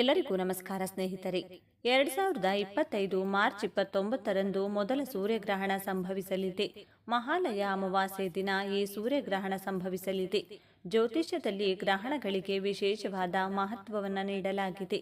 ಎಲ್ಲರಿಗೂ ನಮಸ್ಕಾರ ಸ್ನೇಹಿತರೆ. ಎರಡ್ ಸಾವಿರದ ಇಪ್ಪತ್ತೈದು ಮಾರ್ಚ್ ಇಪ್ಪತ್ತೊಂಬತ್ತರಂದು ಮೊದಲ ಸೂರ್ಯಗ್ರಹಣ ಸಂಭವಿಸಲಿದೆ. ಮಹಾಲಯ ಅಮಾವಾಸ್ಯೆ ದಿನ ಈ ಸೂರ್ಯಗ್ರಹಣ ಸಂಭವಿಸಲಿದೆ. ಜ್ಯೋತಿಷ್ಯದಲ್ಲಿ ಗ್ರಹಣಗಳಿಗೆ ವಿಶೇಷವಾದ ಮಹತ್ವವನ್ನು ನೀಡಲಾಗಿದೆ.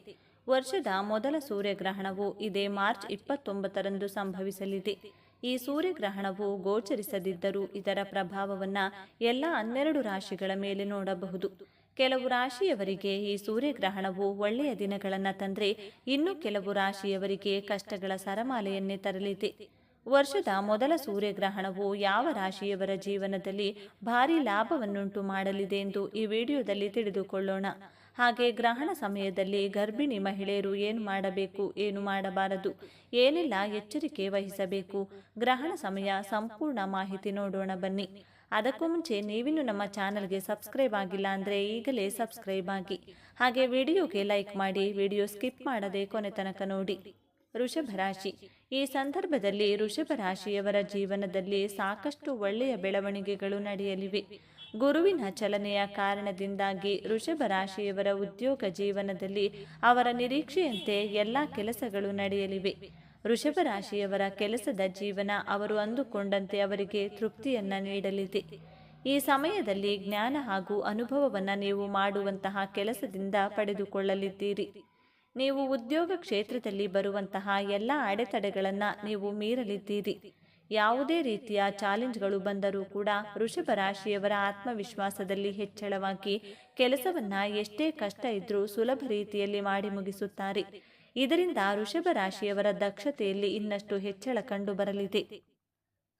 ವರ್ಷದ ಮೊದಲ ಸೂರ್ಯಗ್ರಹಣವು ಇದೇ ಮಾರ್ಚ್ ಇಪ್ಪತ್ತೊಂಬತ್ತರಂದು ಸಂಭವಿಸಲಿದೆ. ಈ ಸೂರ್ಯಗ್ರಹಣವು ಗೋಚರಿಸದಿದ್ದರೂ ಇದರ ಪ್ರಭಾವವನ್ನು ಎಲ್ಲ ಹನ್ನೆರಡು ರಾಶಿಗಳ ಮೇಲೆ ನೋಡಬಹುದು. ಕೆಲವು ರಾಶಿಯವರಿಗೆ ಈ ಸೂರ್ಯಗ್ರಹಣವು ಒಳ್ಳೆಯ ದಿನಗಳನ್ನು ತಂದರೆ ಇನ್ನು ಕೆಲವು ರಾಶಿಯವರಿಗೆ ಕಷ್ಟಗಳ ಸರಮಾಲೆಯನ್ನೇ ತರಲಿದೆ. ವರ್ಷದ ಮೊದಲ ಸೂರ್ಯಗ್ರಹಣವು ಯಾವ ರಾಶಿಯವರ ಜೀವನದಲ್ಲಿ ಭಾರೀ ಲಾಭವನ್ನುಂಟು ಮಾಡಲಿದೆ ಎಂದು ಈ ವಿಡಿಯೋದಲ್ಲಿ ತಿಳಿದುಕೊಳ್ಳೋಣ. ಹಾಗೆ ಗ್ರಹಣ ಸಮಯದಲ್ಲಿ ಗರ್ಭಿಣಿ ಮಹಿಳೆಯರು ಏನು ಮಾಡಬೇಕು, ಏನು ಮಾಡಬಾರದು, ಏನೆಲ್ಲ ಎಚ್ಚರಿಕೆ ವಹಿಸಬೇಕು, ಗ್ರಹಣ ಸಮಯ ಸಂಪೂರ್ಣ ಮಾಹಿತಿ ನೋಡೋಣ ಬನ್ನಿ. ಅದಕ್ಕೂ ಮುಂಚೆ ನೀವಿನ್ನು ನಮ್ಮ ಚಾನಲ್ಗೆ ಸಬ್ಸ್ಕ್ರೈಬ್ ಆಗಿಲ್ಲ ಅಂದರೆ ಈಗಲೇ ಸಬ್ಸ್ಕ್ರೈಬ್ ಆಗಿ. ಹಾಗೆ ವಿಡಿಯೋಗೆ ಲೈಕ್ ಮಾಡಿ, ವಿಡಿಯೋ ಸ್ಕಿಪ್ ಮಾಡದೆ ಕೊನೆ ತನಕ ನೋಡಿ. ರಾಶಿ. ಈ ಸಂದರ್ಭದಲ್ಲಿ ರಾಶಿಯವರ ಜೀವನದಲ್ಲಿ ಸಾಕಷ್ಟು ಒಳ್ಳೆಯ ಬೆಳವಣಿಗೆಗಳು ನಡೆಯಲಿವೆ. ಗುರುವಿನ ಚಲನೆಯ ಕಾರಣದಿಂದಾಗಿ ಋಷಭ ರಾಶಿಯವರ ಉದ್ಯೋಗ ಜೀವನದಲ್ಲಿ ಅವರ ನಿರೀಕ್ಷೆಯಂತೆ ಎಲ್ಲ ಕೆಲಸಗಳು ನಡೆಯಲಿವೆ. ವೃಷಭ ರಾಶಿಯವರ ಕೆಲಸದ ಜೀವನ ಅವರು ಅಂದುಕೊಂಡಂತೆ ಅವರಿಗೆ ತೃಪ್ತಿಯನ್ನ ನೀಡಲಿದೆ. ಈ ಸಮಯದಲ್ಲಿ ಜ್ಞಾನ ಹಾಗೂ ಅನುಭವವನ್ನು ನೀವು ಮಾಡುವಂತಹ ಕೆಲಸದಿಂದ ಪಡೆದುಕೊಳ್ಳಲಿದ್ದೀರಿ. ನೀವು ಉದ್ಯೋಗ ಕ್ಷೇತ್ರದಲ್ಲಿ ಬರುವಂತಹ ಎಲ್ಲ ಅಡೆತಡೆಗಳನ್ನು ನೀವು ಮೀರಲಿದ್ದೀರಿ. ಯಾವುದೇ ರೀತಿಯ ಚಾಲೆಂಜ್ಗಳು ಬಂದರೂ ಕೂಡ ವೃಷಭ ರಾಶಿಯವರ ಆತ್ಮವಿಶ್ವಾಸದಲ್ಲಿ ಹೆಚ್ಚಳವಾಗಿ ಕೆಲಸವನ್ನು ಎಷ್ಟೇ ಕಷ್ಟ ಇದ್ದರೂ ಸುಲಭ ರೀತಿಯಲ್ಲಿ ಮಾಡಿ ಮುಗಿಸುತ್ತಾರೆ. ಇದರಿಂದ ವೃಷಭ ರಾಶಿಯವರ ದಕ್ಷತೆಯಲ್ಲಿ ಇನ್ನಷ್ಟು ಹೆಚ್ಚಳ ಕಂಡು ಬರಲಿದೆ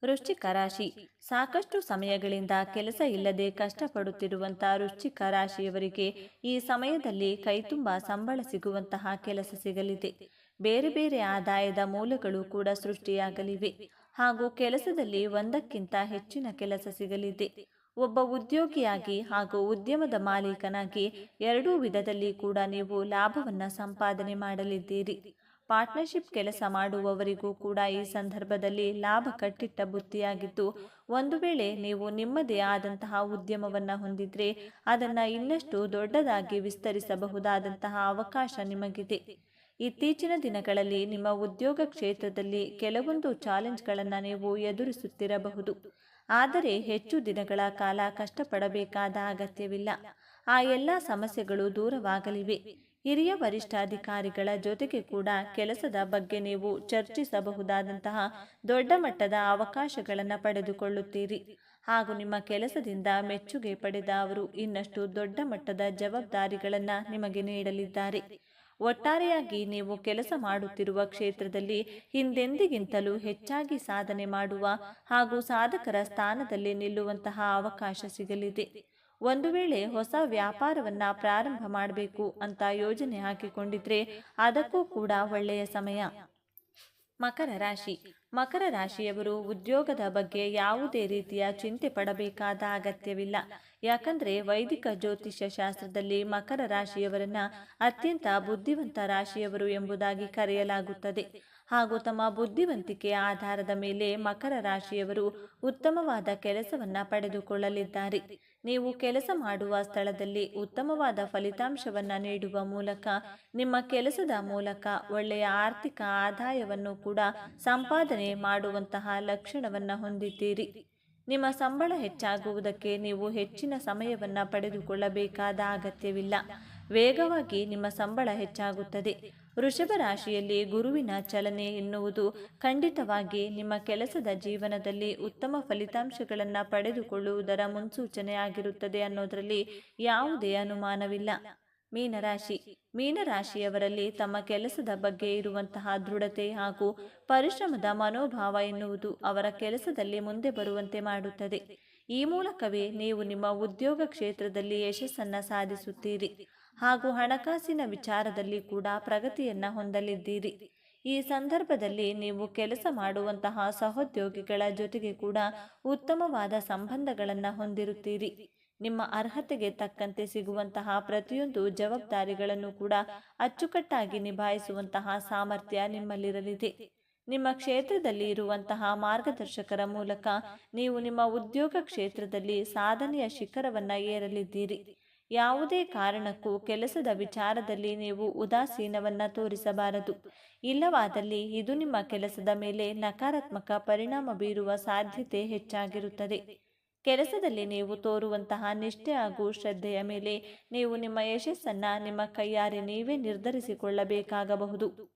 ವೃಶ್ಚಿಕ ರಾಶಿ, ಸಾಕಷ್ಟು ಸಮಯಗಳಿಂದ ಕೆಲಸ ಇಲ್ಲದೆ ಕಷ್ಟಪಡುತ್ತಿರುವಂತಹ ವೃಶ್ಚಿಕ ರಾಶಿಯವರಿಗೆ ಈ ಸಮಯದಲ್ಲಿ ಕೈತುಂಬ ಸಂಬಳ ಸಿಗುವಂತಹ ಕೆಲಸ ಸಿಗಲಿದೆ. ಬೇರೆ ಬೇರೆ ಆದಾಯದ ಮೂಲಗಳು ಕೂಡ ಸೃಷ್ಟಿಯಾಗಲಿವೆ. ಹಾಗೂ ಕೆಲಸದಲ್ಲಿ ಒಂದಕ್ಕಿಂತ ಹೆಚ್ಚಿನ ಕೆಲಸ ಸಿಗಲಿದೆ. ಒಬ್ಬ ಉದ್ಯೋಗಿಯಾಗಿ ಹಾಗೂ ಉದ್ಯಮದ ಮಾಲೀಕನಾಗಿ ಎರಡೂ ವಿಧದಲ್ಲಿ ಕೂಡ ನೀವು ಲಾಭವನ್ನು ಸಂಪಾದನೆ ಮಾಡಲಿದ್ದೀರಿ. ಪಾರ್ಟ್ನರ್ಶಿಪ್ ಕೆಲಸ ಮಾಡುವವರಿಗೂ ಕೂಡ ಈ ಸಂದರ್ಭದಲ್ಲಿ ಲಾಭ ಕಟ್ಟಿಟ್ಟ ಬುತ್ತಿಯಾಗಿದ್ದು ಒಂದು ವೇಳೆ ನೀವು ನಿಮ್ಮದೇ ಆದಂತಹ ಉದ್ಯಮವನ್ನು ಹೊಂದಿದ್ರೆ ಅದನ್ನು ಇನ್ನಷ್ಟು ದೊಡ್ಡದಾಗಿ ವಿಸ್ತರಿಸಬಹುದಾದಂತಹ ಅವಕಾಶ ನಿಮಗಿದೆ. ಇತ್ತೀಚಿನ ದಿನಗಳಲ್ಲಿ ನಿಮ್ಮ ಉದ್ಯೋಗ ಕ್ಷೇತ್ರದಲ್ಲಿ ಕೆಲವೊಂದು ಚಾಲೆಂಜ್ಗಳನ್ನು ನೀವು ಎದುರಿಸುತ್ತಿರಬಹುದು. ಆದರೆ ಹೆಚ್ಚು ದಿನಗಳ ಕಾಲ ಕಷ್ಟಪಡಬೇಕಾದ ಅಗತ್ಯವಿಲ್ಲ. ಆ ಎಲ್ಲ ಸಮಸ್ಯೆಗಳು ದೂರವಾಗಲಿವೆ. ಹಿರಿಯ ವರಿಷ್ಠಾಧಿಕಾರಿಗಳ ಜೊತೆಗೆ ಕೂಡ ಕೆಲಸದ ಬಗ್ಗೆ ನೀವು ಚರ್ಚಿಸಬಹುದಾದಂತಹ ದೊಡ್ಡ ಮಟ್ಟದ ಅವಕಾಶಗಳನ್ನು ಪಡೆದುಕೊಳ್ಳುತ್ತೀರಿ. ಹಾಗೂ ನಿಮ್ಮ ಕೆಲಸದಿಂದ ಮೆಚ್ಚುಗೆ ಪಡೆದ ಅವರು ಇನ್ನಷ್ಟು ದೊಡ್ಡ ಮಟ್ಟದ ಜವಾಬ್ದಾರಿಗಳನ್ನು ನಿಮಗೆ ನೀಡಲಿದ್ದಾರೆ. ಒಟ್ಟಾರೆಯಾಗಿ ನೀವು ಕೆಲಸ ಮಾಡುತ್ತಿರುವ ಕ್ಷೇತ್ರದಲ್ಲಿ ಹಿಂದೆಂದಿಗಿಂತಲೂ ಹೆಚ್ಚಾಗಿ ಸಾಧನೆ ಮಾಡುವ ಹಾಗೂ ಸಾಧಕರ ಸ್ಥಾನದಲ್ಲಿ ನಿಲ್ಲುವಂತಹ ಅವಕಾಶ ಸಿಗಲಿದೆ. ಒಂದು ವೇಳೆ ಹೊಸ ವ್ಯಾಪಾರವನ್ನ ಪ್ರಾರಂಭ ಮಾಡಬೇಕು ಅಂತ ಯೋಜನೆ ಹಾಕಿಕೊಂಡಿದ್ರೆ ಅದಕ್ಕೂ ಕೂಡ ಒಳ್ಳೆಯ ಸಮಯ. ಮಕರ ರಾಶಿ. ಮಕರ ರಾಶಿಯವರು ಉದ್ಯೋಗದ ಬಗ್ಗೆ ಯಾವುದೇ ರೀತಿಯ ಚಿಂತೆ ಪಡಬೇಕಾದ ಅಗತ್ಯವಿಲ್ಲ. ಯಾಕಂದ್ರೆ ವೈದಿಕ ಜ್ಯೋತಿಷ್ಯ ಶಾಸ್ತ್ರದಲ್ಲಿ ಮಕರ ರಾಶಿಯವರನ್ನ ಅತ್ಯಂತ ಬುದ್ಧಿವಂತ ರಾಶಿಯವರು ಎಂಬುದಾಗಿ ಕರೆಯಲಾಗುತ್ತದೆ. ಹಾಗೂ ತಮ್ಮ ಬುದ್ಧಿವಂತಿಕೆ ಆಧಾರದ ಮೇಲೆ ಮಕರ ರಾಶಿಯವರು ಉತ್ತಮವಾದ ಕೆಲಸವನ್ನ ಪಡೆದುಕೊಳ್ಳಲಿದ್ದಾರೆ. ನೀವು ಕೆಲಸ ಮಾಡುವ ಸ್ಥಳದಲ್ಲಿ ಉತ್ತಮವಾದ ಫಲಿತಾಂಶವನ್ನ ನೀಡುವ ಮೂಲಕ, ನಿಮ್ಮ ಕೆಲಸದ ಮೂಲಕ ಒಳ್ಳೆಯ ಆರ್ಥಿಕ ಆದಾಯವನ್ನು ಕೂಡ ಸಂಪಾದನೆ ಮಾಡುವಂತಹ ಲಕ್ಷಣವನ್ನ ಹೊಂದಿದ್ದೀರಿ. ನಿಮ್ಮ ಸಂಬಳ ಹೆಚ್ಚಾಗುವುದಕ್ಕೆ ನೀವು ಹೆಚ್ಚಿನ ಸಮಯವನ್ನು ಪಡೆದುಕೊಳ್ಳಬೇಕಾದ ಅಗತ್ಯವಿಲ್ಲ. ವೇಗವಾಗಿ ನಿಮ್ಮ ಸಂಬಳ ಹೆಚ್ಚಾಗುತ್ತದೆ. ವೃಷಭ ರಾಶಿಯಲ್ಲಿ ಗುರುವಿನ ಚಲನೆ ಎನ್ನುವುದು ಖಂಡಿತವಾಗಿ ನಿಮ್ಮ ಕೆಲಸದ ಜೀವನದಲ್ಲಿ ಉತ್ತಮ ಫಲಿತಾಂಶಗಳನ್ನು ಪಡೆದುಕೊಳ್ಳುವುದರ ಮುನ್ಸೂಚನೆಯಾಗಿರುತ್ತದೆ ಅನ್ನೋದರಲ್ಲಿ ಯಾವುದೇ ಅನುಮಾನವಿಲ್ಲ. ಮೀನರಾಶಿ. ಮೀನರಾಶಿಯವರಲ್ಲಿ ತಮ್ಮ ಕೆಲಸದ ಬಗ್ಗೆ ಇರುವಂತಹ ದೃಢತೆ ಹಾಗೂ ಪರಿಶ್ರಮದ ಮನೋಭಾವ ಎನ್ನುವುದು ಅವರ ಕೆಲಸದಲ್ಲಿ ಮುಂದೆ ಬರುವಂತೆ ಮಾಡುತ್ತದೆ. ಈ ಮೂಲಕವೇ ನೀವು ನಿಮ್ಮ ಉದ್ಯೋಗ ಕ್ಷೇತ್ರದಲ್ಲಿ ಯಶಸ್ಸನ್ನು ಸಾಧಿಸುತ್ತೀರಿ. ಹಾಗೂ ಹಣಕಾಸಿನ ವಿಚಾರದಲ್ಲಿ ಕೂಡ ಪ್ರಗತಿಯನ್ನು ಹೊಂದಲಿದ್ದೀರಿ. ಈ ಸಂದರ್ಭದಲ್ಲಿ ನೀವು ಕೆಲಸ ಮಾಡುವಂತಹ ಸಹೋದ್ಯೋಗಿಗಳ ಜೊತೆಗೆ ಕೂಡ ಉತ್ತಮವಾದ ಸಂಬಂಧಗಳನ್ನು ಹೊಂದಿರುತ್ತೀರಿ. ನಿಮ್ಮ ಅರ್ಹತೆಗೆ ತಕ್ಕಂತೆ ಸಿಗುವಂತಹ ಪ್ರತಿಯೊಂದು ಜವಾಬ್ದಾರಿಗಳನ್ನು ಕೂಡ ಅಚ್ಚುಕಟ್ಟಾಗಿ ನಿಭಾಯಿಸುವಂತಹ ಸಾಮರ್ಥ್ಯ ನಿಮ್ಮಲ್ಲಿರಲಿದೆ. ನಿಮ್ಮ ಕ್ಷೇತ್ರದಲ್ಲಿ ಇರುವಂತಹ ಮಾರ್ಗದರ್ಶಕರ ಮೂಲಕ ನೀವು ನಿಮ್ಮ ಉದ್ಯೋಗ ಕ್ಷೇತ್ರದಲ್ಲಿ ಸಾಧನೆಯ ಶಿಖರವನ್ನ ಏರಲಿದ್ದೀರಿ. ಯಾವುದೇ ಕಾರಣಕ್ಕೂ ಕೆಲಸದ ವಿಚಾರದಲ್ಲಿ ನೀವು ಉದಾಸೀನವನ್ನ ತೋರಿಸಬಾರದು. ಇಲ್ಲವಾದಲ್ಲಿ ಇದು ನಿಮ್ಮ ಕೆಲಸದ ಮೇಲೆ ನಕಾರಾತ್ಮಕ ಪರಿಣಾಮ ಬೀರುವ ಸಾಧ್ಯತೆ ಹೆಚ್ಚಾಗಿರುತ್ತದೆ. ಕೆಲಸದಲ್ಲಿ ನೀವು ತೋರುವಂತಹ ನಿಷ್ಠೆ ಹಾಗೂ ಶ್ರದ್ಧೆಯ ಮೇಲೆ ನೀವು ನಿಮ್ಮ ಯಶಸ್ಸನ್ನ ನಿಮ್ಮ ಕೈಯಾರೆ ನೀವೇ ನಿರ್ಧರಿಸಿಕೊಳ್ಳಬೇಕಾಗಬಹುದು.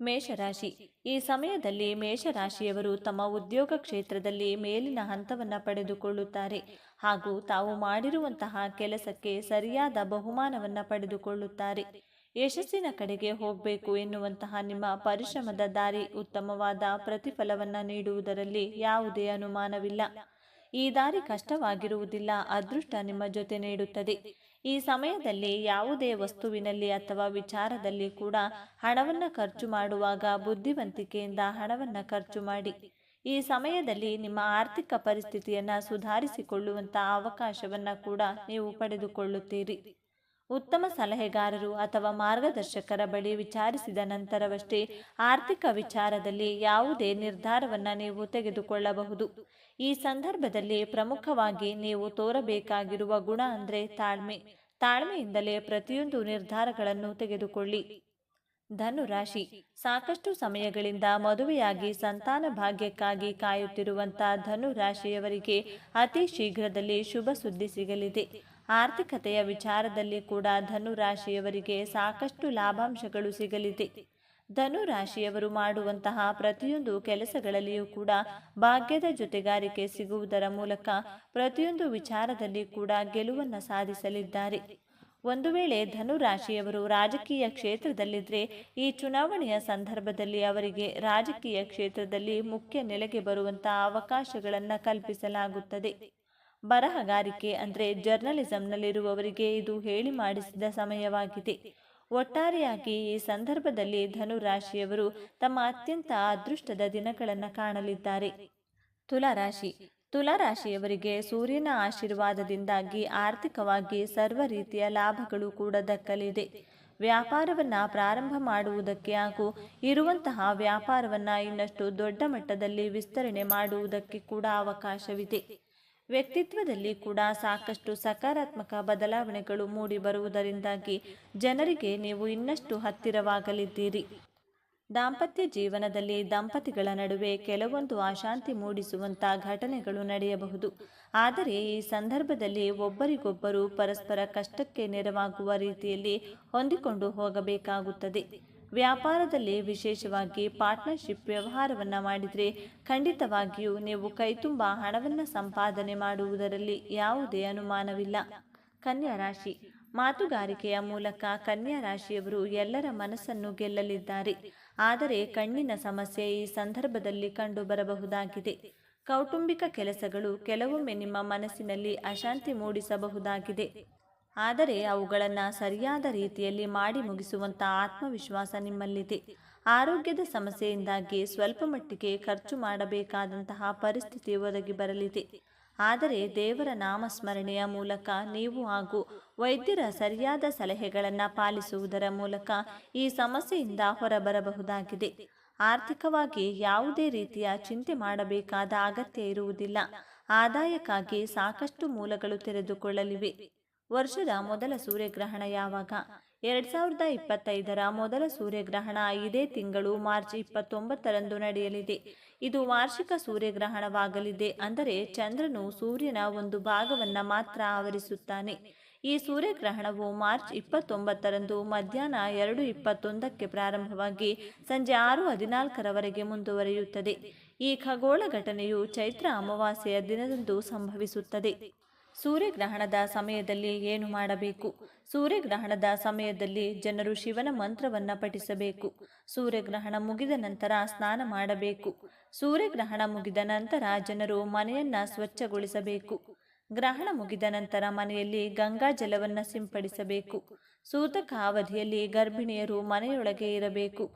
ಮೇಷರಾಶಿ. ಈ ಸಮಯದಲ್ಲಿ ಮೇಷರಾಶಿಯವರು ತಮ್ಮ ಉದ್ಯೋಗ ಕ್ಷೇತ್ರದಲ್ಲಿ ಮೇಲಿನ ಹಂತವನ್ನು ಪಡೆದುಕೊಳ್ಳುತ್ತಾರೆ ಹಾಗೂ ತಾವು ಮಾಡಿರುವಂತಹ ಕೆಲಸಕ್ಕೆ ಸರಿಯಾದ ಬಹುಮಾನವನ್ನು ಪಡೆದುಕೊಳ್ಳುತ್ತಾರೆ. ಯಶಸ್ಸಿನ ಕಡೆಗೆ ಹೋಗಬೇಕು ಎನ್ನುವಂತಹ ನಿಮ್ಮ ಪರಿಶ್ರಮದ ದಾರಿ ಉತ್ತಮವಾದ ಪ್ರತಿಫಲವನ್ನು ನೀಡುವುದರಲ್ಲಿ ಯಾವುದೇ ಅನುಮಾನವಿಲ್ಲ. ಈ ದಾರಿ ಕಷ್ಟವಾಗಿರುವುದಿಲ್ಲ, ಅದೃಷ್ಟ ನಿಮ್ಮ ಜೊತೆ ನೀಡುತ್ತದೆ. ಈ ಸಮಯದಲ್ಲಿ ಯಾವುದೇ ವಸ್ತುವಿನಲ್ಲಿ ಅಥವಾ ವಿಚಾರದಲ್ಲಿ ಕೂಡ ಹಣವನ್ನು ಖರ್ಚು ಮಾಡುವಾಗ ಬುದ್ಧಿವಂತಿಕೆಯಿಂದ ಹಣವನ್ನು ಖರ್ಚು ಮಾಡಿ. ಈ ಸಮಯದಲ್ಲಿ ನಿಮ್ಮ ಆರ್ಥಿಕ ಪರಿಸ್ಥಿತಿಯನ್ನು ಸುಧಾರಿಸಿಕೊಳ್ಳುವಂಥ ಅವಕಾಶವನ್ನು ಕೂಡ ನೀವು ಪಡೆದುಕೊಳ್ಳುತ್ತೀರಿ. ಉತ್ತಮ ಸಲಹೆಗಾರರು ಅಥವಾ ಮಾರ್ಗದರ್ಶಕರ ಬಳಿ ವಿಚಾರಿಸಿದ ನಂತರವಷ್ಟೇ ಆರ್ಥಿಕ ವಿಚಾರದಲ್ಲಿ ಯಾವುದೇ ನಿರ್ಧಾರವನ್ನು ನೀವು ತೆಗೆದುಕೊಳ್ಳಬಹುದು. ಈ ಸಂದರ್ಭದಲ್ಲಿ ಪ್ರಮುಖವಾಗಿ ನೀವು ತೋರಬೇಕಾಗಿರುವ ಗುಣ ಅಂದರೆ ತಾಳ್ಮೆ. ತಾಳ್ಮೆಯಿಂದಲೇ ಪ್ರತಿಯೊಂದು ನಿರ್ಧಾರಗಳನ್ನು ತೆಗೆದುಕೊಳ್ಳಿ. ಧನುರಾಶಿ ಸಾಕಷ್ಟು ಸಮಯಗಳಿಂದ ಮದುವೆಯಾಗಿ ಸಂತಾನ ಭಾಗ್ಯಕ್ಕಾಗಿ ಕಾಯುತ್ತಿರುವಂತ ಧನುರಾಶಿಯವರಿಗೆ ಅತಿ ಶೀಘ್ರದಲ್ಲಿ ಶುಭ ಸುದ್ದಿ ಸಿಗಲಿದೆ. ಆರ್ಥಿಕತೆಯ ವಿಚಾರದಲ್ಲಿ ಕೂಡ ಧನು ರಾಶಿಯವರಿಗೆ ಸಾಕಷ್ಟು ಲಾಭಾಂಶಗಳು ಸಿಗಲಿದೆ. ಧನು ರಾಶಿಯವರು ಮಾಡುವಂತಹ ಪ್ರತಿಯೊಂದು ಕೆಲಸಗಳಲ್ಲಿಯೂ ಕೂಡ ಭಾಗ್ಯದ ಜೊತೆಗಾರಿಕೆ ಸಿಗುವುದರ ಮೂಲಕ ಪ್ರತಿಯೊಂದು ವಿಚಾರದಲ್ಲಿ ಕೂಡ ಗೆಲುವನ್ನು ಸಾಧಿಸಲಿದ್ದಾರೆ. ಒಂದು ವೇಳೆ ಧನು ರಾಶಿಯವರು ರಾಜಕೀಯ ಕ್ಷೇತ್ರದಲ್ಲಿದ್ದರೆ ಈ ಚುನಾವಣೆಯ ಸಂದರ್ಭದಲ್ಲಿ ಅವರಿಗೆ ರಾಜಕೀಯ ಕ್ಷೇತ್ರದಲ್ಲಿ ಮುಖ್ಯ ನೆಲೆಗೆ ಬರುವಂತಹ ಅವಕಾಶಗಳನ್ನು ಕಲ್ಪಿಸಲಾಗುತ್ತದೆ. ಬರಹಗಾರಿಕೆ ಅಂದರೆ ಜರ್ನಲಿಸಂನಲ್ಲಿರುವವರಿಗೆ ಇದು ಹೇಳಿ ಮಾಡಿಸಿದ ಸಮಯವಾಗಿದೆ. ಒಟ್ಟಾರೆಯಾಗಿ ಈ ಸಂದರ್ಭದಲ್ಲಿ ಧನು ರಾಶಿಯವರು ತಮ್ಮ ಅತ್ಯಂತ ಅದೃಷ್ಟದ ದಿನಗಳನ್ನು ಕಾಣಲಿದ್ದಾರೆ. ತುಲಾರಾಶಿ, ತುಲಾರಾಶಿಯವರಿಗೆ ಸೂರ್ಯನ ಆಶೀರ್ವಾದದಿಂದಾಗಿ ಆರ್ಥಿಕವಾಗಿ ಸರ್ವ ರೀತಿಯ ಲಾಭಗಳು ಕೂಡ ದಕ್ಕಲಿದೆ. ವ್ಯಾಪಾರವನ್ನು ಪ್ರಾರಂಭ ಮಾಡುವುದಕ್ಕೆ ಹಾಗೂ ಇರುವಂತಹ ವ್ಯಾಪಾರವನ್ನು ಇನ್ನಷ್ಟು ದೊಡ್ಡ ಮಟ್ಟದಲ್ಲಿ ವಿಸ್ತರಣೆ ಮಾಡುವುದಕ್ಕೆ ಕೂಡ ಅವಕಾಶವಿದೆ. ವ್ಯಕ್ತಿತ್ವದಲ್ಲಿ ಕೂಡ ಸಾಕಷ್ಟು ಸಕಾರಾತ್ಮಕ ಬದಲಾವಣೆಗಳು ಮೂಡಿ ಬರುವುದರಿಂದಾಗಿ ಜನರಿಗೆ ನೀವು ಇನ್ನಷ್ಟು ಹತ್ತಿರವಾಗಲಿದ್ದೀರಿ. ದಾಂಪತ್ಯ ಜೀವನದಲ್ಲಿ ದಂಪತಿಗಳ ನಡುವೆ ಕೆಲವೊಂದು ಅಶಾಂತಿ ಮೂಡಿಸುವಂಥ ಘಟನೆಗಳು ನಡೆಯಬಹುದು. ಆದರೆ ಈ ಸಂದರ್ಭದಲ್ಲಿ ಒಬ್ಬರಿಗೊಬ್ಬರು ಪರಸ್ಪರ ಕಷ್ಟಕ್ಕೆ ನೆರವಾಗುವ ರೀತಿಯಲ್ಲಿ ಹೊಂದಿಕೊಂಡು ಹೋಗಬೇಕಾಗುತ್ತದೆ. ವ್ಯಾಪಾರದಲ್ಲಿ ವಿಶೇಷವಾಗಿ ಪಾರ್ಟ್ನರ್ಶಿಪ್ ವ್ಯವಹಾರವನ್ನು ಮಾಡಿದರೆ ಖಂಡಿತವಾಗಿಯೂ ನೀವು ಕೈತುಂಬ ಹಣವನ್ನು ಸಂಪಾದನೆ ಮಾಡುವುದರಲ್ಲಿ ಯಾವುದೇ ಅನುಮಾನವಿಲ್ಲ. ಕನ್ಯಾ ರಾಶಿ. ಮಾತುಗಾರಿಕೆಯ ಮೂಲಕ ಕನ್ಯಾ ರಾಶಿಯವರು ಎಲ್ಲರ ಮನಸ್ಸನ್ನು ಗೆಲ್ಲಲಿದ್ದಾರೆ. ಆದರೆ ಕಣ್ಣಿನ ಸಮಸ್ಯೆ ಈ ಸಂದರ್ಭದಲ್ಲಿ ಕಂಡು ಬರಬಹುದಾಗಿದೆ ಕೌಟುಂಬಿಕ ಕೆಲಸಗಳು ಕೆಲವೊಮ್ಮೆ ನಿಮ್ಮ ಮನಸ್ಸಿನಲ್ಲಿ ಅಶಾಂತಿ ಮೂಡಿಸಬಹುದಾಗಿದೆ. ಆದರೆ ಅವುಗಳನ್ನು ಸರಿಯಾದ ರೀತಿಯಲ್ಲಿ ಮಾಡಿ ಮುಗಿಸುವಂಥ ಆತ್ಮವಿಶ್ವಾಸ ನಿಮ್ಮಲ್ಲಿದೆ. ಆರೋಗ್ಯದ ಸಮಸ್ಯೆಯಿಂದಾಗಿ ಸ್ವಲ್ಪ ಮಟ್ಟಿಗೆ ಖರ್ಚು ಮಾಡಬೇಕಾದಂತಹ ಪರಿಸ್ಥಿತಿ ಒದಗಿ ಬರಲಿದೆ. ಆದರೆ ದೇವರ ನಾಮಸ್ಮರಣೆಯ ಮೂಲಕ ನೀವು ಹಾಗೂ ವೈದ್ಯರ ಸರಿಯಾದ ಸಲಹೆಗಳನ್ನು ಪಾಲಿಸುವುದರ ಮೂಲಕ ಈ ಸಮಸ್ಯೆಯಿಂದ ಹೊರಬರಬಹುದಾಗಿದೆ. ಆರ್ಥಿಕವಾಗಿ ಯಾವುದೇ ರೀತಿಯ ಚಿಂತೆ ಮಾಡಬೇಕಾದ ಅಗತ್ಯ ಇರುವುದಿಲ್ಲ. ಆದಾಯಕ್ಕಾಗಿ ಸಾಕಷ್ಟು ಮೂಲಗಳು ತೆರೆದುಕೊಳ್ಳಲಿವೆ. ವರ್ಷದ ಮೊದಲ ಸೂರ್ಯಗ್ರಹಣ ಯಾವಾಗ? ಎರಡ್ ಸಾವಿರದ ಇಪ್ಪತ್ತೈದರ ಮೊದಲ ಸೂರ್ಯಗ್ರಹಣ ಇದೇ ತಿಂಗಳು ಮಾರ್ಚ್ ಇಪ್ಪತ್ತೊಂಬತ್ತರಂದು ನಡೆಯಲಿದೆ. ಇದು ವಾರ್ಷಿಕ ಸೂರ್ಯಗ್ರಹಣವಾಗಲಿದೆ ಅಂದರೆ ಚಂದ್ರನು ಸೂರ್ಯನ ಒಂದು ಭಾಗವನ್ನ ಮಾತ್ರ ಆವರಿಸುತ್ತಾನೆ. ಈ ಸೂರ್ಯಗ್ರಹಣವು ಮಾರ್ಚ್ ಇಪ್ಪತ್ತೊಂಬತ್ತರಂದು ಮಧ್ಯಾಹ್ನ ಎರಡು ಇಪ್ಪತ್ತೊಂದಕ್ಕೆ ಪ್ರಾರಂಭವಾಗಿ ಸಂಜೆ ಆರು ಹದಿನಾಲ್ಕರವರೆಗೆ ಮುಂದುವರಿಯುತ್ತದೆ. ಈ ಖಗೋಳ ಘಟನೆಯು ಚೈತ್ರ ಅಮಾವಾಸ್ಯೆಯ ದಿನದಂದು ಸಂಭವಿಸುತ್ತದೆ. ಸೂರ್ಯಗ್ರಹಣದ ಸಮಯದಲ್ಲಿ ಏನು ಮಾಡಬೇಕು? ಸೂರ್ಯಗ್ರಹಣದ ಸಮಯದಲ್ಲಿ ಜನರು ಶಿವನ ಮಂತ್ರವನ್ನು ಪಠಿಸಬೇಕು. ಸೂರ್ಯಗ್ರಹಣ ಮುಗಿದ ನಂತರ ಸ್ನಾನ ಮಾಡಬೇಕು. ಸೂರ್ಯಗ್ರಹಣ ಮುಗಿದ ನಂತರ ಜನರು ಮನೆಯನ್ನ ಸ್ವಚ್ಛಗೊಳಿಸಬೇಕು. ಗ್ರಹಣ ಮುಗಿದ ನಂತರ ಮನೆಯಲ್ಲಿ ಗಂಗಾ ಜಲವನ್ನು ಸಿಂಪಡಿಸಬೇಕು. ಸೂತಕ ಅವಧಿಯಲ್ಲಿ ಗರ್ಭಿಣಿಯರು ಮನೆಯೊಳಗೆ ಇರಬೇಕು.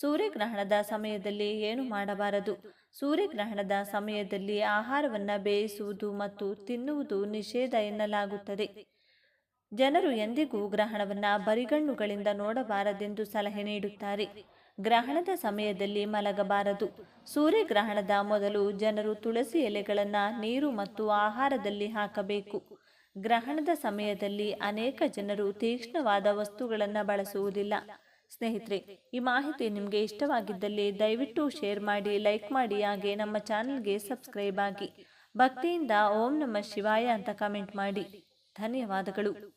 ಸೂರ್ಯಗ್ರಹಣದ ಸಮಯದಲ್ಲಿ ಏನು ಮಾಡಬಾರದು? ಸೂರ್ಯಗ್ರಹಣದ ಸಮಯದಲ್ಲಿ ಆಹಾರವನ್ನು ಬೇಯಿಸುವುದು ಮತ್ತು ತಿನ್ನುವುದು ನಿಷೇಧ ಎನ್ನಲಾಗುತ್ತದೆ. ಜನರು ಎಂದಿಗೂ ಗ್ರಹಣವನ್ನು ಬರಿಗಣ್ಣುಗಳಿಂದ ನೋಡಬಾರದೆಂದು ಸಲಹೆ ನೀಡುತ್ತಾರೆ. ಗ್ರಹಣದ ಸಮಯದಲ್ಲಿ ಮಲಗಬಾರದು. ಸೂರ್ಯಗ್ರಹಣದ ಮೊದಲು ಜನರು ತುಳಸಿ ಎಲೆಗಳನ್ನು ನೀರು ಮತ್ತು ಆಹಾರದಲ್ಲಿ ಹಾಕಬೇಕು. ಗ್ರಹಣದ ಸಮಯದಲ್ಲಿ ಅನೇಕ ಜನರು ತೀಕ್ಷ್ಣವಾದ ವಸ್ತುಗಳನ್ನು ಬಳಸುವುದಿಲ್ಲ. ಸ್ನೇಹಿತರೆ, ಈ ಮಾಹಿತಿ ನಿಮಗೆ ಇಷ್ಟವಾಗಿದ್ದಲ್ಲಿ ದಯವಿಟ್ಟು ಶೇರ್ ಮಾಡಿ ಲೈಕ್ ಮಾಡಿ, ಹಾಗೆ ನಮ್ಮ ಚಾನಲ್ಗೆ ಸಬ್ಸ್ಕ್ರೈಬ್ ಆಗಿ. ಭಕ್ತಿಯಿಂದ ಓಂ ನಮ ಶಿವಾಯ ಅಂತ ಕಮೆಂಟ್ ಮಾಡಿ. ಧನ್ಯವಾದಗಳು.